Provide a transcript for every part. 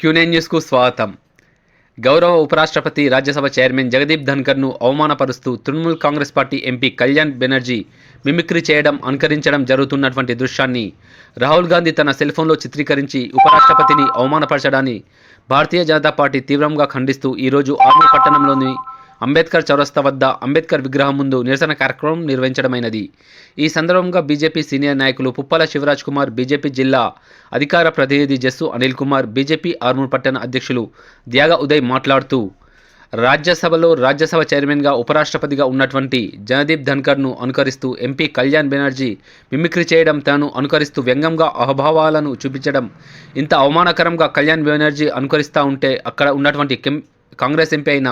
Quinine న్యూస్కు స్వాగతం. గౌరవ ఉపరాష్ట్రపతి రాజ్యసభ చైర్మన్ జగదీప్ ధన్కర్ను అవమానపరుస్తూ Trinamool Congress party MP Kalyan Banerjee mimicry చేయడం అనుకరించడం జరుగుతున్నటువంటి దృశ్యాన్ని రాహుల్ గాంధీ తన సెల్ఫోన్లో చిత్రీకరించి ఉపరాష్ట్రపతిని అవమానపరచడాన్ని భారతీయ జనతా పార్టీ తీవ్రంగా ఖండిస్తూ ఈరోజు ఆర్మీ పట్టణంలోని అంబేద్కర్ చౌరస్తా వద్ద అంబేద్కర్ విగ్రహం ముందు నిరసన కార్యక్రమం నిర్వహించడమైనది. ఈ సందర్భంగా బీజేపీ సీనియర్ నాయకులు పుప్పల శివరాజ్ కుమార్ బీజేపీ జిల్లా అధికార ప్రతినిధి జస్సు అనిల్ కుమార్ బీజేపీ ఆర్మూర్ పట్టణ అధ్యక్షులు త్యాగ ఉదయ్ మాట్లాడుతూ రాజ్యసభలో రాజ్యసభ చైర్మన్గా ఉపరాష్ట్రపతిగా ఉన్నటువంటి జనదీప్ ధన్కర్ను అనుకరిస్తూ ఎంపీ కళ్యాణ్ బెనర్జీ మిమిక్రీ చేయడం తాను అనుకరిస్తూ వ్యంగ్యంగా అహభావాలను చూపించడం ఇంత అవమానకరంగా కళ్యాణ్ బెనర్జీ అనుకరిస్తూ ఉంటే అక్కడ ఉన్నటువంటి కాంగ్రెస్ ఎంపీ అయిన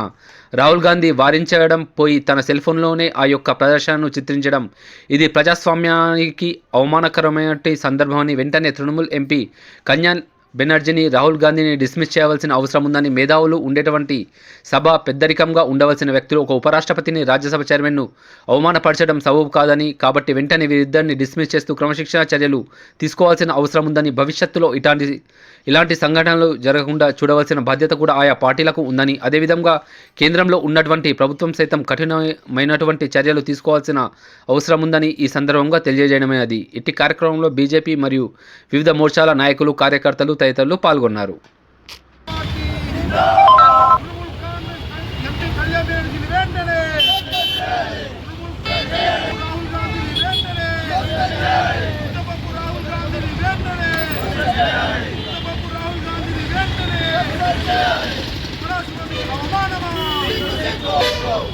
రాహుల్ గాంధీ వారించడం పోయి తన సెల్ ఫోన్లోనే ఆ యొక్క ప్రదర్శనను చిత్రించడం ఇది ప్రజాస్వామ్యానికి అవమానకరమైన సందర్భమని వెంటనే తృణమూల్ ఎంపీ కన్యాన్ బెనర్జీని రాహుల్ గాంధీని డిస్మిస్ చేయవలసిన అవసరం ఉందని మేధావులు ఉండేటువంటి సభ పెద్దరికంగా ఉండవలసిన వ్యక్తులు ఒక ఉపరాష్ట్రపతిని రాజ్యసభ చైర్మన్ను అవమానపరచడం సబబు కాదని కాబట్టి వెంటనే వీరిద్దరిని డిస్మిస్ చేస్తూ క్రమశిక్షణ చర్యలు తీసుకోవాల్సిన అవసరం ఉందని భవిష్యత్తులో ఇలాంటి ఇలాంటి సంఘటనలు జరగకుండా చూడవలసిన బాధ్యత కూడా ఆయా పార్టీలకు ఉందని అదేవిధంగా కేంద్రంలో ఉన్నటువంటి ప్రభుత్వం సైతం కఠినమైనటువంటి చర్యలు తీసుకోవాల్సిన అవసరం ఉందని ఈ సందర్భంగా తెలియజేయడమైనది. ఇట్టి కార్యక్రమంలో బీజేపీ మరియు వివిధ మోర్చాల నాయకులు కార్యకర్తలు తదితరులు పాల్గొన్నారు. అవమానమా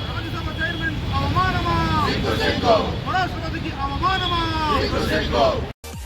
రాజ్యసభ చైర్మన్ అవమానమా? అవమానమా?